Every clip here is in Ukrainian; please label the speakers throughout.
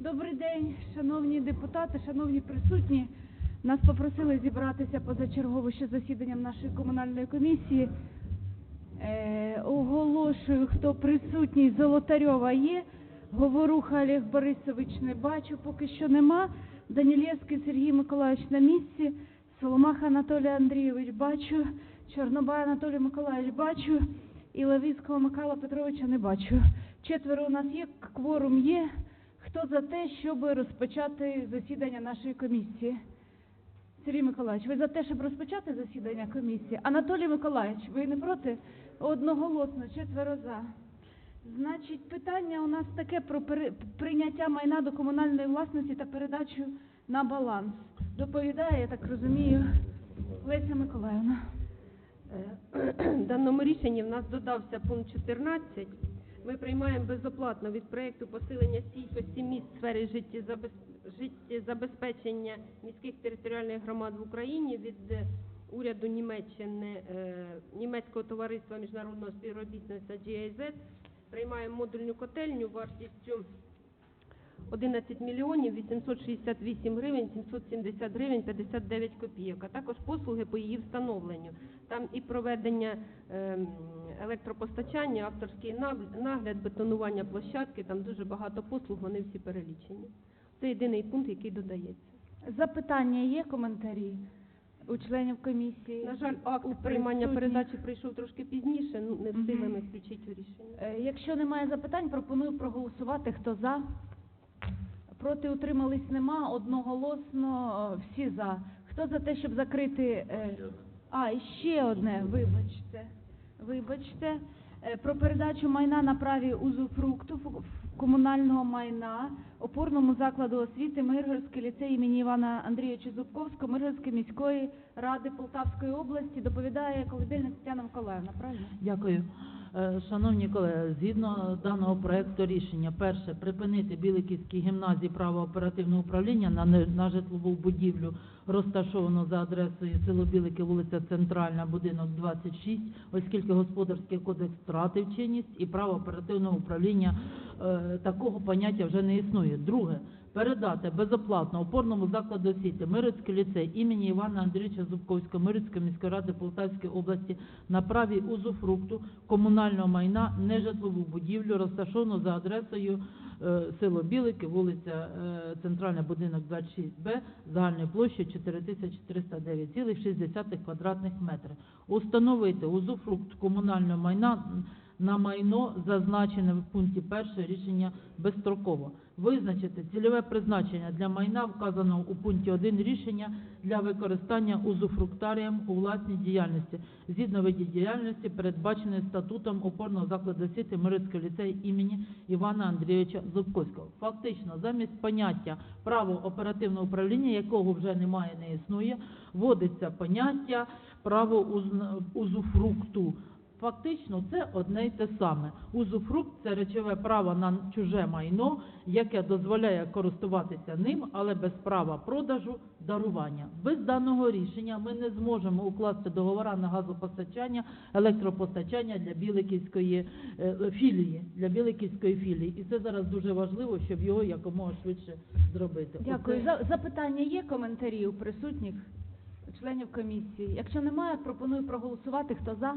Speaker 1: Добрий день, шановні депутати, шановні присутні. Нас попросили зібратися позачергово ще засіданням нашої комунальної комісії. Е, оголошую, хто присутній. Золотарьова є. Говоруха Олег Борисович не бачу, поки що нема. Данілєвський Сергій Миколаївич на місці. Соломаха Анатолій Андрійович бачу. Чорнобай Анатолій Миколаївич бачу. І Левицького Михайла Петровича не бачу. Четверо у нас є, кворум є. Хто за те, щоб розпочати засідання нашої комісії? Сергій Миколаївич, ви за те, щоб розпочати засідання комісії? Анатолій Миколаївич, ви не проти? Одноголосно, четверо за. Значить, питання у нас таке про прийняття майна до комунальної власності та передачу на баланс. Доповідає, я так розумію, Леся Миколаївна.
Speaker 2: Е, В даному рішенні в нас додався пункт 14. Ми приймаємо безоплатно від проєкту посилення стійкості міст життєзабез- життєзабезпечення міських територіальних громад в Україні від е, уряду Німеччини, е, німецького товариства міжнародного співробітництва GIZ. Приймаємо модульну котельню вартістю 11 мільйонів 868 гривень 770 гривень 59 копійок, а також послуги по її встановленню. Там і проведення ем, електропостачання, авторський нагляд, бетонування площадки, там дуже багато послуг, вони всі перелічені. Це єдиний пункт, який додається.
Speaker 1: Запитання є, коментарі у членів комісії?
Speaker 2: На жаль, акт
Speaker 1: у
Speaker 2: приймання передачі прийшов трошки пізніше, ну не встигли ми включити у рішення.
Speaker 1: Е, Якщо немає запитань, пропоную проголосувати. Хто за? Проти утримались нема, одноголосно е, всі за. Хто за те, щоб закрити. е, А, і ще одне, вибачте. Вибачте. Е, Про передачу майна на праві узуфрукту комунального майна опорному закладу освіти Миргородський ліцей імені Івана Андрійовича Зубковського Миргородської міської ради Полтавської області доповідає Колодильна Тетяна Миколаївна, правильно?
Speaker 3: Дякую. Е, Шановні колеги, згідно даного проекту рішення, перше припинити Біликівській гімназії право оперативного управління на, на житлову будівлю, розташовану за адресою село Білики, вулиця Центральна, будинок 26, оскільки господарський кодекс втратив чинність і право оперативного управління е, такого поняття вже не існує. Друге, передати безоплатно опорному закладу освіти Мирицький ліцей імені Івана Андрійовича Зубковського Мирицької міської ради Полтавської області на праві узуфрукту комунального майна нежитлову будівлю, розташовану за адресою е, село Білики, вулиця е, Центральна, будинок 26Б, загальною площею 4409,6 квадратних метрів. Установити узуфрукт комунального майна на майно, зазначене в пункті 1 рішення безстроково. Визначити цільове призначення для майна, вказаного у пункті 1 рішення для використання узуфруктарієм у власній діяльності, згідно виді діяльності, передбаченої статутом опорного закладу освіти Мирицький ліцей імені Івана Андрійовича Зубковського. Фактично, замість поняття право оперативного управління, якого вже немає, не існує, вводиться поняття право узуфрукту. Фактично, це одне й те саме. Узуфрукт це речове право на чуже майно, яке дозволяє користуватися ним, але без права продажу дарування. Без даного рішення ми не зможемо укласти договора на газопостачання, електропостачання для Біликівської е, філії, для Біликівської філії. І це зараз дуже важливо, щоб його якомога швидше зробити.
Speaker 1: Дякую.
Speaker 3: Оце-
Speaker 1: За запитання є коментарі у присутніх членів комісії. Якщо немає, пропоную проголосувати. Хто за?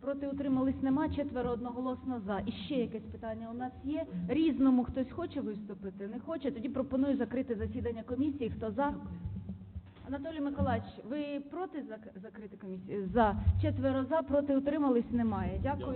Speaker 1: Проти утримались нема, четверо одноголосно за. І ще якесь питання у нас є. Різному хтось хоче виступити? Не хоче. Тоді пропоную закрити засідання комісії. Хто за? Анатолій Миколаївич, ви проти зак- закрити комісію? За. Четверо за, проти утримались немає. Дякую.